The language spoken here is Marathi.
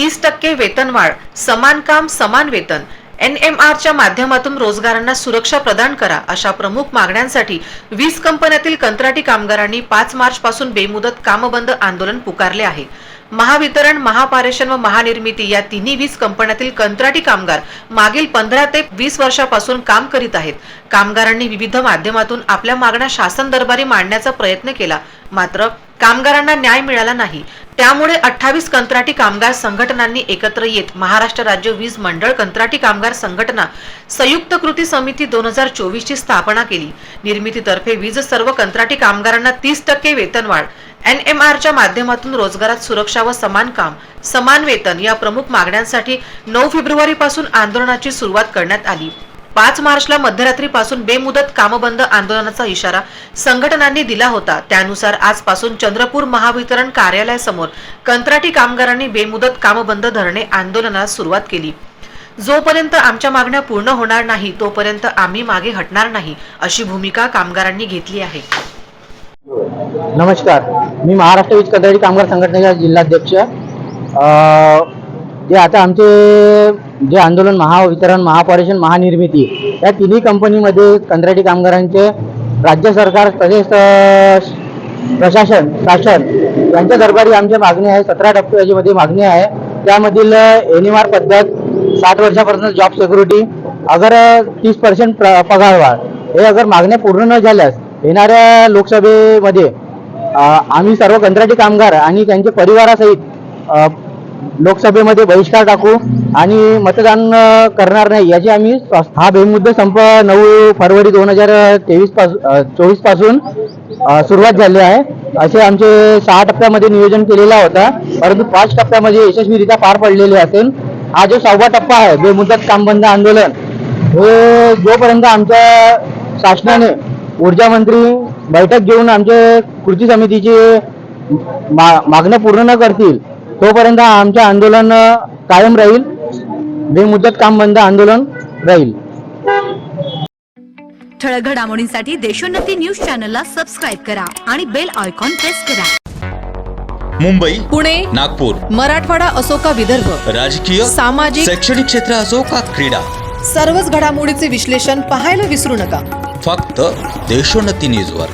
तीस टक्के वेतनवाढ समान काम समान वेतन. एन एम आरच्या माध्यमातून रोजगारांना सुरक्षा प्रदान करा अशा प्रमुख मागण्यांसाठी वीज कंपन्यातील कंत्राटी कामगारांनी पाच मार्च पासून बेमुदत कामबंद आंदोलन पुकारले आहे. महावितरण महापारेषण व महानिर्मिती या तिन्ही वीज कंपन्यातील कंत्राटी कामगार मागील पंधरा ते वीस वर्षापासून काम करीत आहेत. कामगारांनी विविध माध्यमातून आपल्या मागण्या शासन दरबारी मांडण्याचा प्रयत्न केला. मात्र कामगारांना न्याय मिळाला नाही. त्यामुळे अठ्ठावीस कंत्राटी कामगार संघटनांनी एकत्र येत महाराष्ट्र राज्य वीज मंडळ कंत्राटी कामगार संघटना संयुक्त कृती समिती दोन हजार चोवीस ची स्थापना केली. निर्मितीतर्फे वीज सर्व कंत्राटी कामगारांना तीस टक्के वेतनवाढ एन एम आरच्या माध्यमातून रोजगारात सुरक्षा व समान काम समान वेतन या प्रमुख मागण्यांसाठी नऊ फेब्रुवारी पासून आंदोलनाची सुरुवात करण्यात आली. पाच मार्चला मध्यरात्रीपासून बेमुदत कामबंद आंदोलनाचा इशारा संघटनांनी दिला होता. त्यानुसार आजपासून चंद्रपूर महावितरण कार्यालयासमोर कंत्राटी कामगारांनी बेमुदत कामबंद धरणे आंदोलनास सुरुवात केली. जोपर्यंत आमच्या मागण्या पूर्ण होणार नाही तोपर्यंत आम्ही मागे हटणार नाही अशी भूमिका कामगारांनी घेतली आहे. नमस्कार. मी महाराष्ट्र वीज कंत्राटी कामगार संघटनेचा जिल्हाध्यक्ष जे आता आमचे जे आंदोलन महावितरण महापॉरेशन महानिर्मिती या तिन्ही कंपनीमध्ये कंत्राटी कामगारांचे राज्य सरकार तसेच प्रशासन शासन यांच्या दरबारी आमच्या मागणी आहे सतरा टप्प्यामध्ये मागणी आहे. त्यामधील एन एम आर पद्धत साठ वर्षापर्यंत जॉब सिक्युरिटी अगर तीस पर्सेंट पगारवाढ हे अगर मागण्या पूर्ण न झाल्यास येणाऱ्या लोकसभेमध्ये आम्ही सर्व कंत्राटी कामगार आणि त्यांच्या परिवारासहित लोकसभेमध्ये बहिष्कार टाकू आणि मतदान करणार नाही याची आम्ही हा बेमुद्दा संप नऊ फरवरी दोन हजार तेवीसपासून चोवीसपासून सुरुवात झाली आहे. असे आमचे सहा टप्प्यामध्ये नियोजन केलेला होता परंतु पाच टप्प्यामध्ये यशस्वीरित्या पार पडलेले असेल हा जो सहावा टप्पा आहे बेमुदत कामबंद आंदोलन हे जोपर्यंत आमच्या शासनाने ऊर्जा मंत्री बैठक घेऊन आमचे कृती समितीची मा- मागण्या पूर्ण न करतील तोपर्यंत आमचे आंदोलन कायम राहील. बेमुदत काम बंद आंदोलन राहील. ठळक घडामोडींसाठी देशोन्नती न्यूज चॅनलला सबस्क्राईब करा आणि बेल आयकॉन प्रेस करा. मुंबई पुणे नागपूर मराठवाडा असो का विदर्भ राजकीय सामाजिक शैक्षणिक क्षेत्र असो का क्रीडा सर्वच घडामोडीचे विश्लेषण पाहायला विसरू नका. फक्त देशोन्नती न्यूजवर.